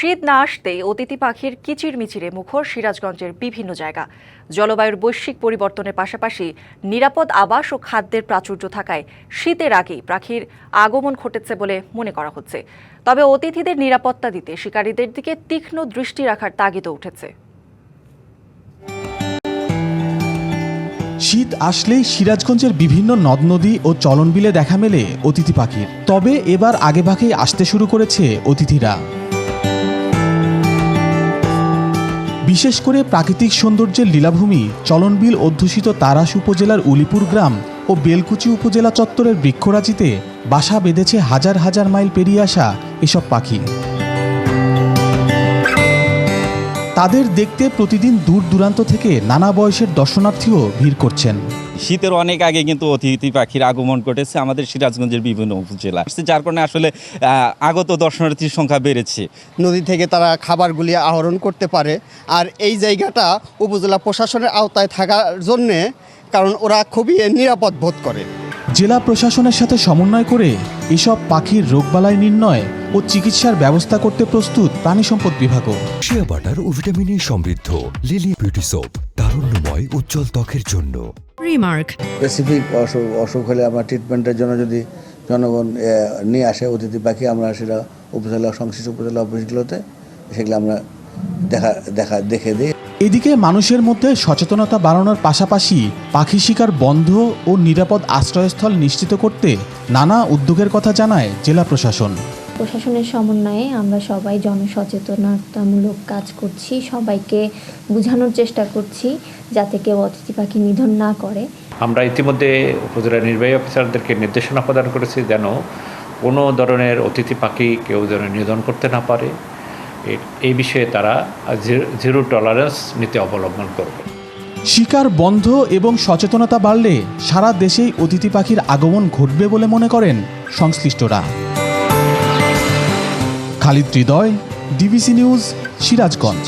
শীত না আসতেই অতিথি পাখির কিচিরমিচিরে মুখর সিরাজগঞ্জের বিভিন্ন জায়গা। জলবায়ুর বৈশ্বিক পরিবর্তনের পাশাপাশি নিরাপদ আবাস ও খাদ্যের প্রাচুর্য থাকায় শীতের আগেই পাখির আগমন ঘটেছে বলে মনে করা হচ্ছে। তবে অতিথিদের নিরাপত্তা দিতে শিকারীদের দিকে তীক্ষ্ণ দৃষ্টি রাখার তাগিদও উঠেছে। শীত আসলেই সিরাজগঞ্জের বিভিন্ন নদ নদী ও চলনবিলে দেখা মেলে অতিথি পাখির। তবে এবার আগেভাগেই আসতে শুরু করেছে অতিথিরা। বিশেষ করে প্রাকৃতিক সৌন্দর্যের লীলাভূমি, চলনবিল অধ্যুষিত তারাস উপজেলার উলিপুর গ্রাম ও বেলকুচি উপজেলা চত্বরের বৃক্ষরাজিতে বাসা বেঁধেছে হাজার হাজার মাইল পেরিয়ে আসা এসব পাখি। তাদের দেখতে প্রতিদিন দূর দূরান্ত থেকে নানা বয়সের দর্শনার্থীও ভিড় করছেন। শীতের অনেক আগে কিন্তু অতিথি পাখির আগমন ঘটেছে আমাদের সিরাজগঞ্জের বিভিন্ন উপজেলা যার কারণে আসলে আগত দর্শনার্থীর সংখ্যা বেড়েছে। নদী থেকে তারা খাবারগুলি আহরণ করতে পারে। আর এই জায়গাটা উপজেলা প্রশাসনের আওতায় থাকার জন্যে কারণ ওরা খুবই নিরাপদ বোধ করে। জেলা প্রশাসনের সাথে সমন্বয় করে এসব পাখির রোগবালাই নির্ণয় ও চিকিৎসার ব্যবস্থা করতে প্রস্তুত প্রাণী সম্পদ বিভাগও। শিয়া বাটার ও ভিটামিনে সমৃদ্ধ লিলি বিউটি সোপ তারুণ্যময় উজ্জ্বল ত্বকের জন্য। রিমার্ক স্পেসিফিক অসুখ অসুখ হলে আমরা ট্রিটমেন্টের জন্য যদি জনগণ নিয়ে আসে অতিথি পাখি আমরা সেটা উপজেলা সংশ্লিষ্ট উপজেলা অফিসগুলোতে সেগুলো আমরা দেখা দেখা দেখে দিই। এদিকে মানুষের মধ্যে সচেতনতা বাড়ানোর পাশাপাশি পাখি শিকার বন্ধ ও নিরাপদ আশ্রয়স্থল নিশ্চিত করতে নানা উদ্যোগের কথা জানায় জেলা প্রশাসন। প্রশাসনের সমন্বয়ে আমরা সবাই জনসচেতনতামূলক কাজ করছি সবাইকে বোঝানোর চেষ্টা করছি যাতে কেউ অতিথি পাখি নিধন না করে। আমরা ইতিমধ্যে উপজেলা নির্বাহী অফিসারদেরকে নির্দেশনা প্রদান করেছি যেন কোনো ধরনের অতিথি পাখি কেউ যেন নিধন করতে না পারে। এই বিষয়ে তারা জিরো- জিরো টলারেন্স নীতি অবলম্বন করবে। শিকার বন্ধ এবং সচেতনতা বাড়লে সারা দেশেই অতিথি পাখির আগমন ঘটবে বলে মনে করেন সংশ্লিষ্টরা। Khalid Hridoy DBC news Sirajganj.